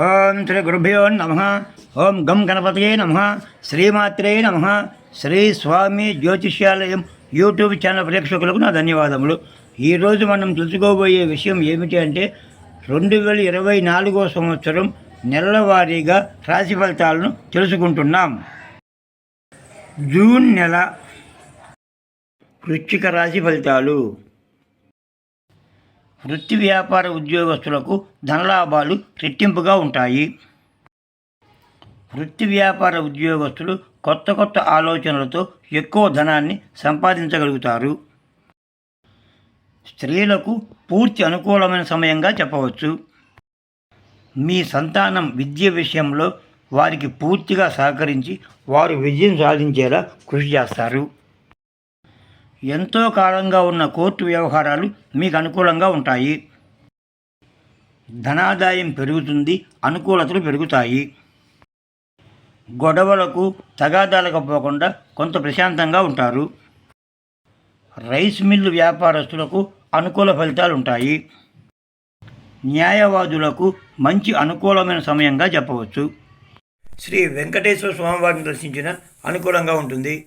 ఓం శ్రీ గురుభ్యో నమ. ఓం గం గణపతియే నమ. శ్రీమాత్రే నమ. శ్రీ స్వామి జ్యోతిష్యాలయం యూట్యూబ్ ఛానల్ ప్రేక్షకులకు నా ధన్యవాదములు. ఈరోజు మనం తెలుసుకోబోయే విషయం ఏమిటి అంటే రెండు వేల ఇరవై నాలుగో సంవత్సరం నెలవారీగా రాశి ఫలితాలను తెలుసుకుంటున్నాం. జూన్ నెల వృచ్చిక రాశి ఫలితాలు. వృత్తి వ్యాపార ఉద్యోగస్తులకు ధనలాభాలు రెట్టింపుగా ఉంటాయి. వృత్తి వ్యాపార ఉద్యోగస్తులు కొత్త కొత్త ఆలోచనలతో ఎక్కువ ధనాన్ని సంపాదించగలుగుతారు. స్త్రీలకు పూర్తి అనుకూలమైన సమయంగా చెప్పవచ్చు. మీ సంతానం విద్య విషయంలో వారికి పూర్తిగా సహకరించి వారు విజయం సాధించేలా కృషి చేస్తారు. ఎంతో కాలంగా ఉన్న కోర్టు వ్యవహారాలు మీకు అనుకూలంగా ఉంటాయి. ధనాదాయం పెరుగుతుంది అనుకూలతలు పెరుగుతాయి. గొడవలకు తగాదాలకు పోకుండా కొంత ప్రశాంతంగా ఉంటారు. రైస్ మిల్లు వ్యాపారస్తులకు అనుకూల ఫలితాలు ఉంటాయి. న్యాయవాదులకు మంచి అనుకూలమైన సమయంగా చెప్పవచ్చు. శ్రీ వెంకటేశ్వర స్వామివారిని దర్శించిన అనుకూలంగా ఉంటుంది.